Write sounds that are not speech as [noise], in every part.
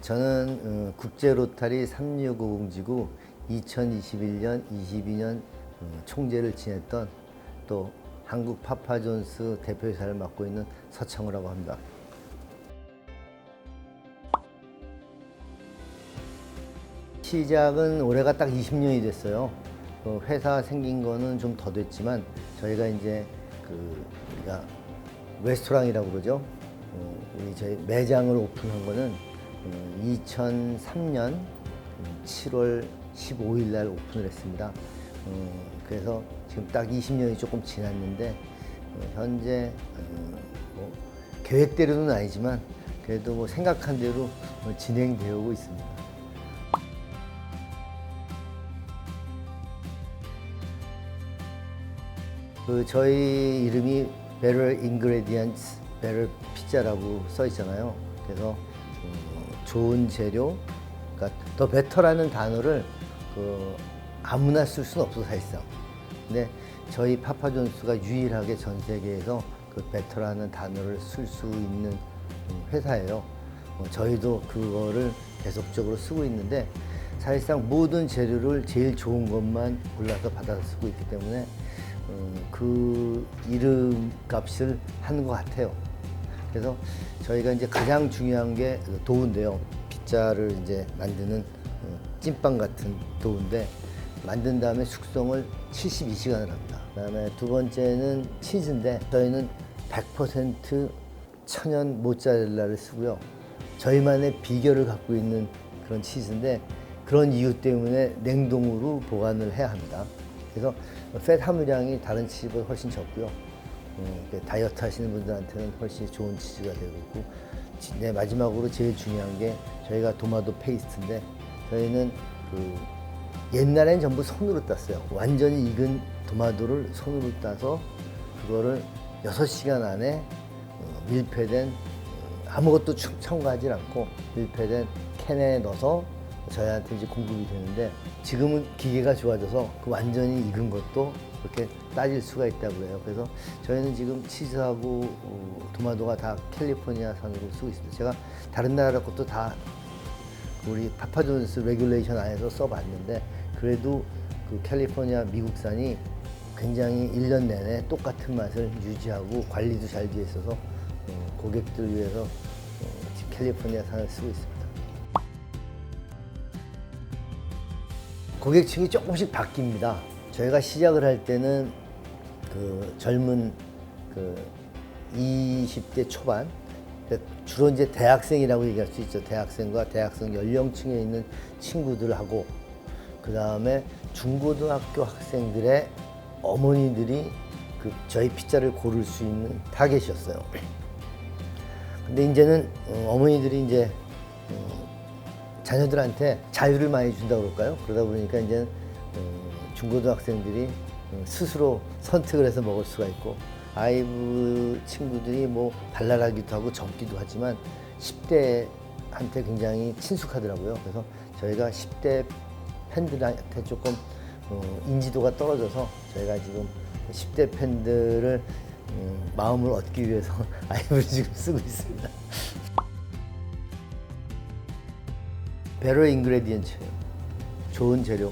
저는 어, 국제 로타리 365공지구 2021년, 22년 어, 총재를 지냈던 또 한국 파파존스 대표이사를 맡고 있는 서창우라고 합니다. 시작은 올해가 딱 20년이 됐어요. 그 회사 생긴 거는 좀 더 됐지만 저희가 이제 그 우리가 레스토랑이라고 그러죠. 어, 우리 저희 매장을 오픈한 거는 2003년 7월 15일 날 오픈을 했습니다. 어, 그래서 지금 딱 20년이 조금 지났는데 어, 현재 어, 뭐 계획대로는 아니지만 그래도 뭐 생각한 대로 어, 진행되고 있습니다. 그 저희 이름이 Better Ingredients, Better Pizza라고 써 있잖아요. 그래서 어, 좋은 재료, 그러니까 더 베터라는 단어를 그 아무나 쓸 수는 없어 사실상. 근데 저희 파파존스가 유일하게 전 세계에서 그 베터라는 단어를 쓸 수 있는 음, 회사예요. 어, 저희도 그거를 계속적으로 쓰고 있는데 사실상 모든 재료를 제일 좋은 것만 골라서 받아서 쓰고 있기 때문에 어, 그 이름 값을 하는 것 같아요. 그래서 저희가 이제 가장 중요한 게 도우인데요. 피자를 이제 만드는 어, 찐빵 같은 도우인데 만든 다음에 숙성을 72시간을 합니다. 그다음에 두 번째는 치즈인데 저희는 100% 천연 모짜렐라를 쓰고요. 저희만의 비결을 갖고 있는 그런 치즈인데 그런 이유 때문에 냉동으로 보관을 해야 합니다. 그래서 팻 함유량이 다른 치즈보다 훨씬 적고요. 음, 그 다이어트 하시는 분들한테는 훨씬 좋은 치즈가 되고 있고 지- 네, 마지막으로 제일 중요한 게 저희가 도마도 페이스트인데 저희는 그 옛날엔 전부 손으로 땄어요. 완전히 익은 도마도를 손으로 따서 그거를 6시간 안에 어, 밀폐된 어, 아무것도 첨- 첨가하지 않고 밀폐된 캔에 넣어서 저희한테 이제 공급이 되는데 지금은 기계가 좋아져서 그 완전히 익은 것도 그렇게 따질 수가 있다고 해요. 그래서 저희는 지금 치즈하고 어, 도마도가 다 캘리포니아산으로 쓰고 있습니다. 제가 다른 나라 것도 다 우리 파파존스 레귤레이션 안에서 써봤는데 그래도 그 캘리포니아 미국산이 굉장히 1년 내내 똑같은 맛을 유지하고 관리도 잘 되어 있어서 어, 고객들 위해서 어, 캘리포니아산을 쓰고 있습니다. 고객층이 조금씩 바뀝니다. 저희가 시작을 할 때는 그 젊은 그 20대 초반 그 주로 이제 대학생이라고 얘기할 수 있죠. 대학생과 대학생 연령층에 있는 친구들하고 그 다음에 중고등학교 학생들의 어머니들이 그 저희 피자를 고를 수 있는 타겟이었어요. 근데 이제는 어, 어머니들이 이제 어, 자녀들한테 자유를 많이 준다 그럴까요? 그러다 보니까 이제 어, 중고등학생들이 어, 스스로 선택을 해서 먹을 수가 있고 아이브 친구들이 뭐 발랄하기도 하고 젊기도 하지만 10대한테 굉장히 친숙하더라고요. 그래서 저희가 10대 팬들한테 조금 어, 인지도가 떨어져서 저희가 지금 10대 팬들을 음, 마음을 얻기 위해서 [laughs] 아이브를 지금 쓰고 있습니다. [laughs] 베러 인그레디언츠예요. 좋은 재료.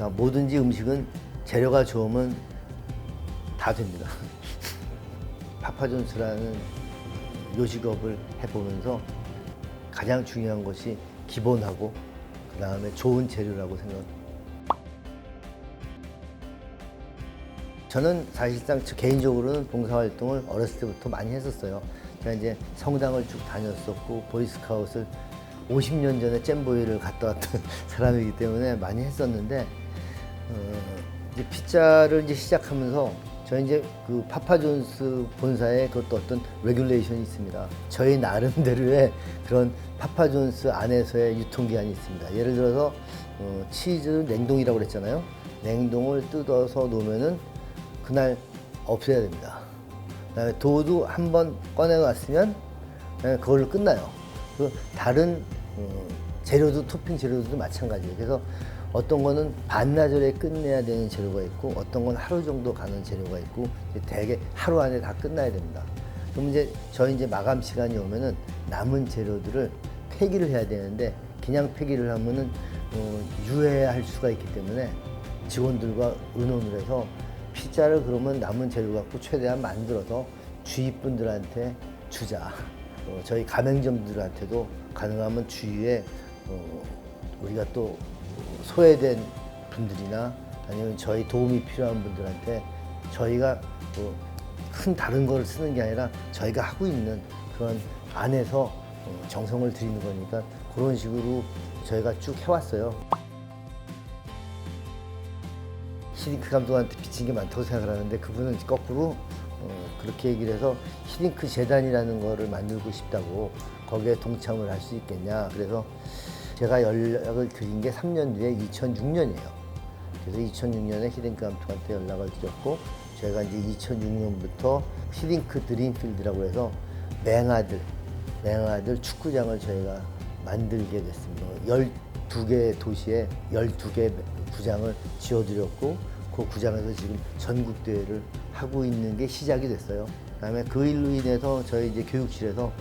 그러니까 뭐든지 음식은 재료가 좋으면 다 됩니다. [laughs] 파파존스라는 요식업을 해보면서 가장 중요한 것이 기본하고 그 다음에 좋은 재료라고 생각합니다. 저는 사실상 저 개인적으로는 봉사활동을 어렸을 때부터 많이 했었어요. 제가 이제 성당을 쭉 다녔었고 보이스카웃을 50년 전에 잼보이를 갔다 왔던 [laughs] 사람이기 때문에 많이 했었는데 어, 이제 피자를 이제 시작하면서 저희 이제 그 파파존스 본사에 그것도 어떤 레귤레이션이 있습니다. 저희 나름대로의 [laughs] 그런 파파존스 안에서의 유통기한이 있습니다. 예를 들어서 어, 치즈 냉동이라고 그랬잖아요. 냉동을 뜯어서 놓으면은 그날 없애야 됩니다. 그다음에 도도 한 번 꺼내놨으면 그걸로 끝나요. 그 다른 어, 재료도 토핑 재료도 마찬가지예요. 그래서 어떤 거는 반나절에 끝내야 되는 재료가 있고 어떤 건 하루 정도 가는 재료가 있고 대개 하루 안에 다 끝나야 됩니다. 그럼 이제 저희 이제 마감 시간이 오면은 남은 재료들을 폐기를 해야 되는데 그냥 폐기를 하면은 어, 유해할 수가 있기 때문에 직원들과 의논을 해서 피자를 그러면 남은 재료 갖고 최대한 만들어서 주위 분들한테 주자. 어, 저희 가맹점들한테도 가능하면 주위에 어, 우리가 또 소외된 분들이나 아니면 저희 도움이 필요한 분들한테 저희가 뭐 큰 다른 걸 쓰는 게 아니라 저희가 하고 있는 그런 안에서 어, 정성을 들이는 거니까 그런 식으로 저희가 쭉 해왔어요. 히딩크 감독한테 비친 게 많다고 생각을 하는데 그분은 거꾸로 어, 그렇게 얘기를 해서 히딩크 재단이라는 거를 만들고 싶다고 거기에 동참을 할 수 있겠냐 그래서 제가 연락을 드린 게 3년 뒤에 2006년이에요. 그래서 2006년에 히딩크 감독한테 연락을 드렸고 제가 이제 2006년부터 히딩크 드림필드라고 해서 맹아들 맹아들 축구장을 저희가 만들게 됐습니다. 12개 도시에 12개 구장을 지어드렸고 그 구장에서 지금 전국 대회를 하고 있는 게 시작이 됐어요. 그다음에 그 일로 인해서 저희 이제 교육실에서 어,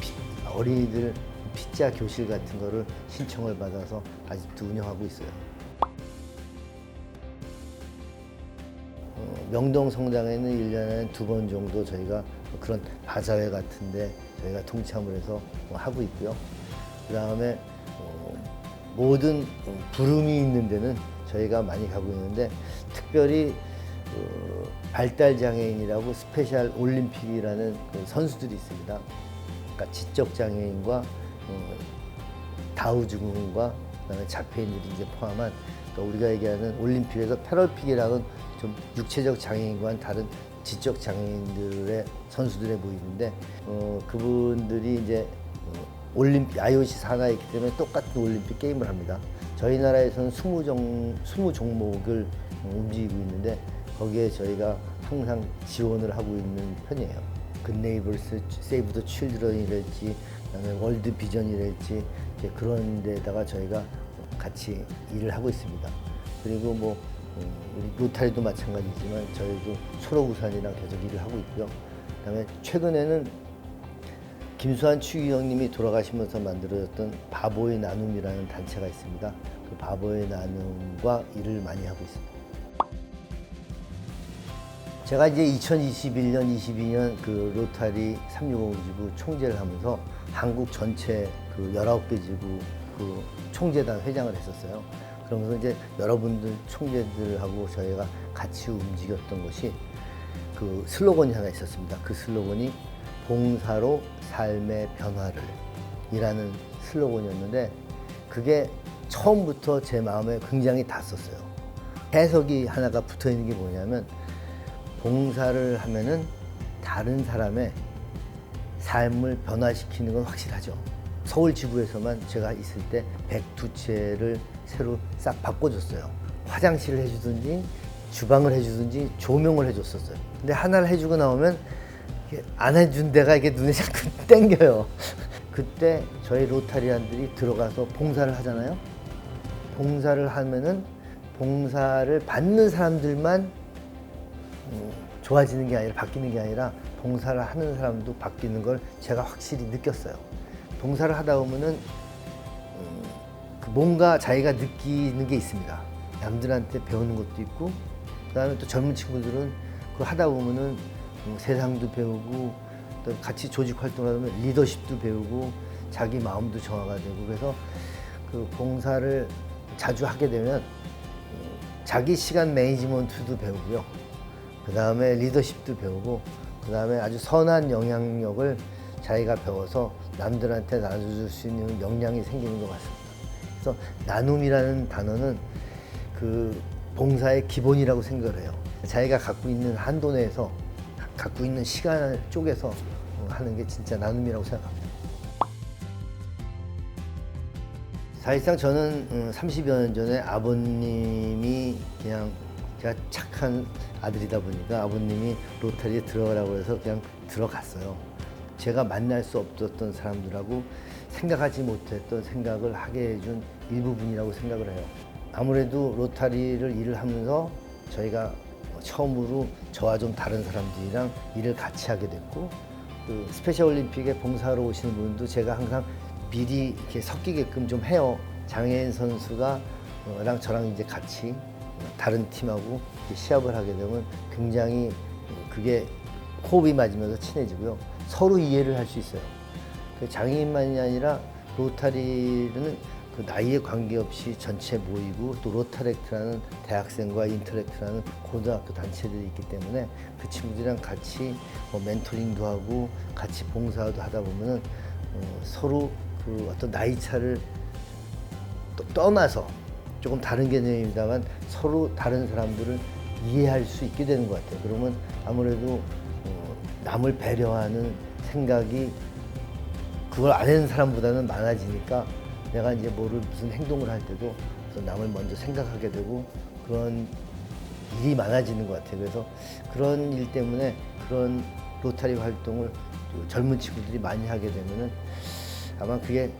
피- 어린이들 피자 교실 같은 거를 신청을 받아서 아직도 운영하고 있어요. 어, 명동 성당에는 일년에 두 번 정도 저희가 그런 바자회 같은데 저희가 동참을 해서 뭐 하고 있고요. 그 다음에 모든 어, 부름이 있는 데는 저희가 많이 가고 있는데 특별히 어, 발달 장애인이라고 스페셜 올림픽이라는 그 선수들이 있습니다. 그러니까 지적 장애인과 어, 다우 증후군과 그다음에 자폐인들이 이제 포함한 그러니까 우리가 얘기하는 올림픽에서 패럴픽이라는 좀 육체적 장애인과는 다른 지적 장애인들의 선수들의 모임인데 어, 그분들이 이제 어, 올림픽 IOC 산하에 있기 때문에 똑같은 올림픽 게임을 합니다. 저희 나라에서는 20종, 20 종목을 움직이고 있는데 거기에 저희가 항상 지원을 하고 있는 편이에요. 굿네이버스, 세이브 더 칠드런이랄지 그다음에 월드 비전이랄지 이제 그런 데다가 저희가 같이 일을 하고 있습니다. 그리고 뭐 어, 우리 로타리도 마찬가지지만 저희도 초록우산이랑 계속 일을 하고 있고요. 그다음에 최근에는 김수환 추기경님이 돌아가시면서 만들어졌던 바보의 나눔이라는 단체가 있습니다. 그 바보의 나눔과 일을 많이 하고 있습니다. 제가 이제 2021년, 22년 그 로타리 365 지구 총재를 하면서 한국 전체 그 19개 지구 그 총재단 회장을 했었어요. 그러면서 이제 여러분들 총재들하고 저희가 같이 움직였던 것이 그 슬로건이 하나 있었습니다. 그 슬로건이 봉사로 삶의 변화를 이라는 슬로건이었는데 그게 처음부터 제 마음에 굉장히 닿았었어요. 해석이 하나가 붙어 있는 게 뭐냐면 봉사를 하면은 다른 사람의 삶을 변화시키는 건 확실하죠. 서울 지구에서만 제가 있을 때 102채를 새로 싹 바꿔줬어요. 화장실을 해주든지 주방을 해주든지 조명을 해줬었어요. 근데 하나를 해주고 나오면 안 해준 데가 이게 눈에 자꾸 [laughs] 땡겨요. 그때 저희 로타리안들이 들어가서 봉사를 하잖아요. 봉사를 하면은 봉사를 받는 사람들만 음, 좋아지는 게 아니라 바뀌는 게 아니라 봉사를 하는 사람도 바뀌는 걸 제가 확실히 느꼈어요. 봉사를 하다 보면은 음, 그 뭔가 자기가 느끼는 게 있습니다. 남들한테 배우는 것도 있고, 그다음에 또 젊은 친구들은 그 하다 보면은 음, 세상도 배우고, 또 같이 조직 활동을 하면 리더십도 배우고, 자기 마음도 정화가 되고, 그래서 그 봉사를 자주 하게 되면 음, 자기 시간 매니지먼트도 배우고요. 그 다음에 리더십도 배우고, 그 다음에 아주 선한 영향력을 자기가 배워서 남들한테 나눠줄 수 있는 역량이 생기는 것 같습니다. 그래서 나눔이라는 단어는 그 봉사의 기본이라고 생각을 해요. 자기가 갖고 있는 한도 내에서 갖고 있는 시간을 쪼개서 어, 하는 게 진짜 나눔이라고 생각합니다. 사실상 저는 음, 30여 년 전에 아버님이 그냥 제가 착한 아들이다 보니까 아버님이 로타리에 들어가라고 해서 그냥 들어갔어요. 제가 만날 수 없었던 사람들하고 생각하지 못했던 생각을 하게 해준 일부분이라고 생각을 해요. 아무래도 로타리를 일을 하면서 저희가 처음으로 저와 좀 다른 사람들이랑 일을 같이 하게 됐고 그 스페셜 올림픽에 봉사하러 오시는 분도 제가 항상 미리 이렇게 섞이게끔 좀 해요. 장애인 선수가 어, 랑 저랑 이제 같이 다른 팀하고 시합을 하게 되면 굉장히 그게 호흡이 맞으면서 친해지고요. 서로 이해를 할 수 있어요. 그 장애인만이 아니라 로타리는 그 나이에 관계없이 전체 모이고 또 로타렉트라는 대학생과 인터렉트라는 고등학교 단체들이 있기 때문에 그 친구들이랑 같이 뭐 멘토링도 하고 같이 봉사도 하다 보면은 어, 서로 그 어떤 나이 차를 또 떠나서 조금 다른 개념입니다만 서로 다른 사람들을 이해할 수 있게 되는 것 같아요. 그러면 아무래도 어, 남을 배려하는 생각이 그걸 안 하는 사람보다는 많아지니까 내가 이제 뭐를 무슨 행동을 할 때도 남을 먼저 생각하게 되고 그런 일이 많아지는 것 같아요. 그래서 그런 일 때문에 그런 로타리 활동을 또 젊은 친구들이 많이 하게 되면은 아마 그게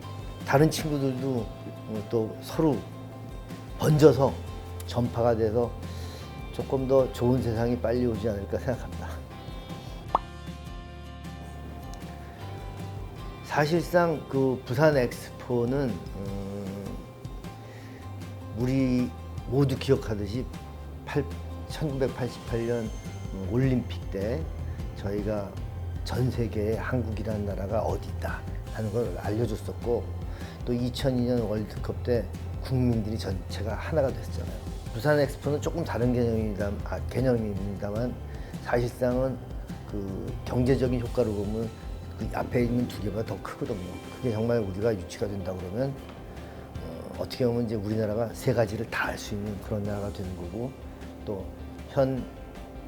다른 친구들도 어, 또 서로 번져서 전파가 돼서 조금 더 좋은 세상이 빨리 오지 않을까 생각합니다. 사실상 그 부산 엑스포는 음, 우리 모두 기억하듯이 8, 1988년 올림픽 때 저희가 전 세계에 한국이라는 나라가 어디 있다 하는 걸 알려줬었고 또 2002년 월드컵 때 국민들이 전체가 하나가 됐잖아요. 부산 엑스포는 조금 다른 개념입니다. 아, 개념입니다만 사실상은 그 경제적인 효과로 보면 그 앞에 있는 두 개보다 더 크거든요. 그게 정말 우리가 유치가 된다 그러면 어, 어떻게 보면 이제 우리나라가 세 가지를 다 할 수 있는 그런 나라가 되는 거고 또 현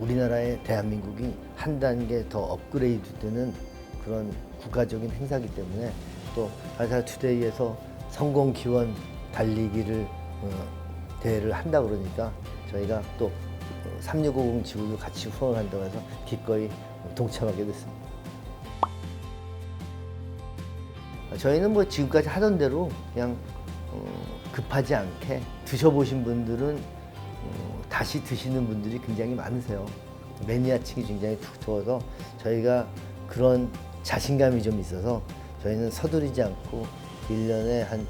우리나라의 대한민국이 한 단계 더 업그레이드 되는 그런 국가적인 행사기 때문에 또 아사 투데이에서 성공 기원 달리기를 어, 대회를 한다 그러니까 저희가 또 3650 지구도 같이 후원한다고 해서 기꺼이 동참하게 됐습니다. 저희는 뭐 지금까지 하던 대로 그냥 어, 급하지 않게 드셔보신 분들은 어, 다시 드시는 분들이 굉장히 많으세요. 매니아층이 굉장히 두터워서 저희가 그런 자신감이 좀 있어서 저희는 서두르지 않고 일년에 한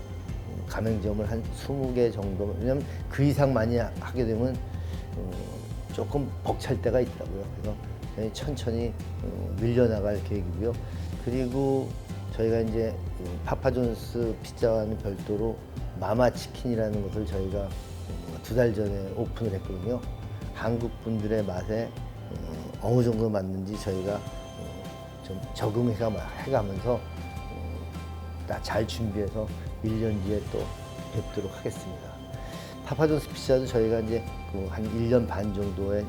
가맹점을 한 20개 정도 왜냐면 그 이상 많이 하게 되면 어, 조금 벅찰 때가 있더라고요. 그래서 천천히 어, 밀려나갈 계획이고요. 그리고 저희가 이제 그 파파존스 피자와는 별도로 마마치킨이라는 것을 저희가 두 달 전에 오픈을 했거든요. 한국 분들의 맛에 어, 어느 정도 맞는지 저희가 어, 좀 적응해가 해가면서 다 잘 준비해서 1년 뒤에 또 뵙도록 하겠습니다. 파파존스 피자도 저희가 이제 그 한 1년 반 정도의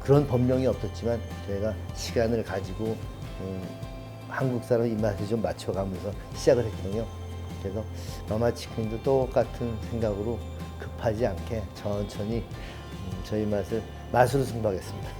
그런 법령이 없었지만 저희가 시간을 가지고 음, 한국 사람 입맛에 좀 맞춰가면서 시작을 했거든요. 그래서 마마치킨도 똑같은 생각으로 급하지 않게 천천히 음, 저희 맛을 맛으로 승부하겠습니다.